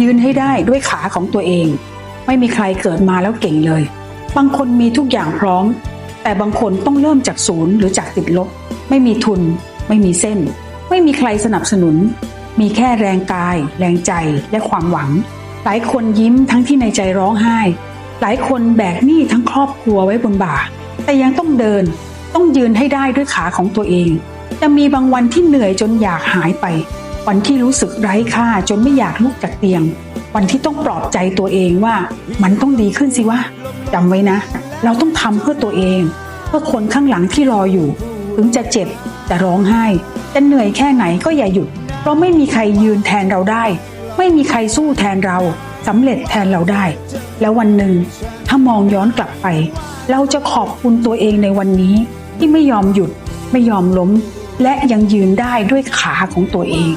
ยืนให้ได้ด้วยขาของตัวเอง ไม่มีใครเกิดมาแล้วเก่งเลย บางคนมีทุกอย่างพร้อม แต่บางคนต้องเริ่มจากศูนย์หรือจากติดลบ ไม่มีทุน ไม่มีเส้น ไม่มีใครสนับสนุน มีแค่แรงกาย แรงใจและความหวัง หลายคนยิ้มทั้งที่ในใจร้องไห้ หลายคนแบกหนี้ทั้งครอบครัวไว้บนบ่า แต่ยังต้องเดิน ต้องยืนให้ได้ด้วยขาของตัวเอง จะมีบางวันที่เหนื่อยจนอยากหายไป วันที่รู้สึกไร้ค่าจนไม่อยากลุกจากเตียง วันที่ต้องปลอบใจตัวเองว่ามันต้องดีขึ้นสิวะจำไว้นะ เราต้องทำเพื่อตัวเอง เพื่อคนข้างหลังที่รออยู่ ถึงจะเจ็บจะร้องไห้ จะเหนื่อยแค่ไหนก็อย่าหยุด เพราะไม่มีใครยืนแทนเราได้ ไม่มีใครสู้แทนเราสำเร็จแทนเราได้ แล้ววันหนึ่งถ้ามองย้อนกลับไป เราจะขอบคุณตัวเองในวันนี้ ที่ไม่ยอมหยุด ไม่ยอมล้ม และยังยืนได้ด้วยขาของตัวเอง